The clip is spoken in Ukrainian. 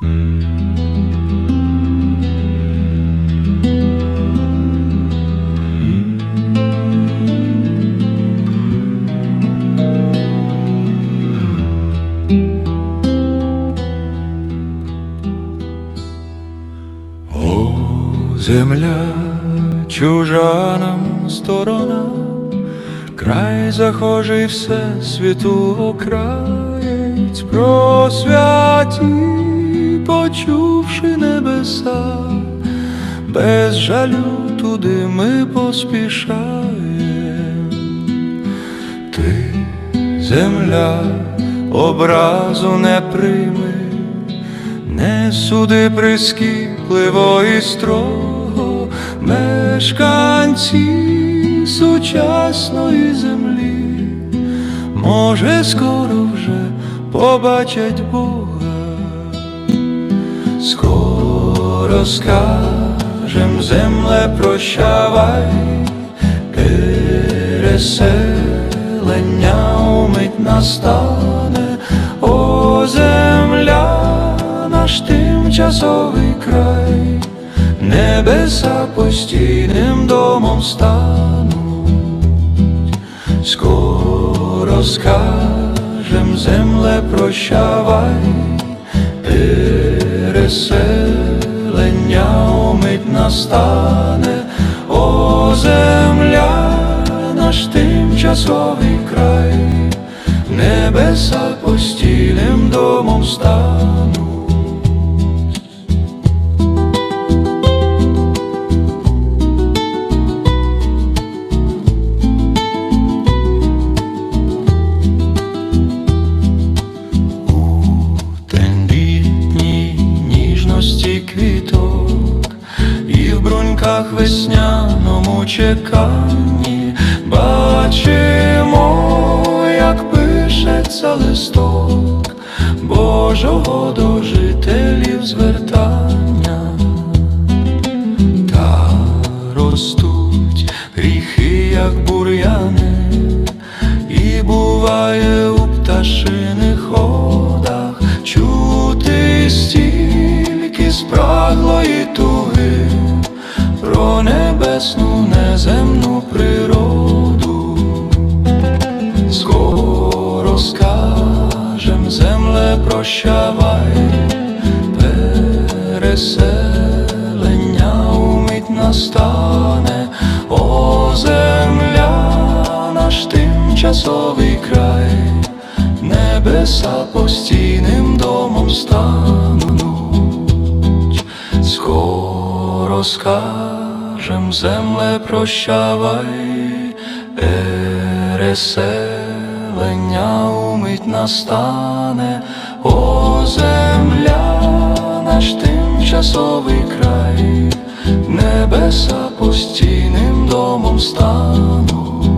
Земля чужа нам сторона, край захожий все світу окраєць, про святі, почувши небеса, без жалю туди ми поспішаємо. Ти, земля, образу не прийми, не суди прискіпливо і строго. Мешканці сучасної землі, може, скоро вже побачать Бога, скоро скажем земле прощавай, переселення умить настане, о земля, наш тимчасовий край, небеса постійним домом стануть, скоро скажем земле прощавай, переселення умить настане, о земля, наш тимчасовий край, небеса постійним домом стануть. Весняному чеканні бачимо, як пишеться листок Божого до жителів звертання, та ростуть небесну неземну природу. Скоро скажем земле прощавай, переселення умить настане, о земля, наш тимчасовий край, небеса постійним домом стануть, скоро скажем земле прощавай, переселення умить настане, о земля, наш тимчасовий край, небеса постійним домом стануть.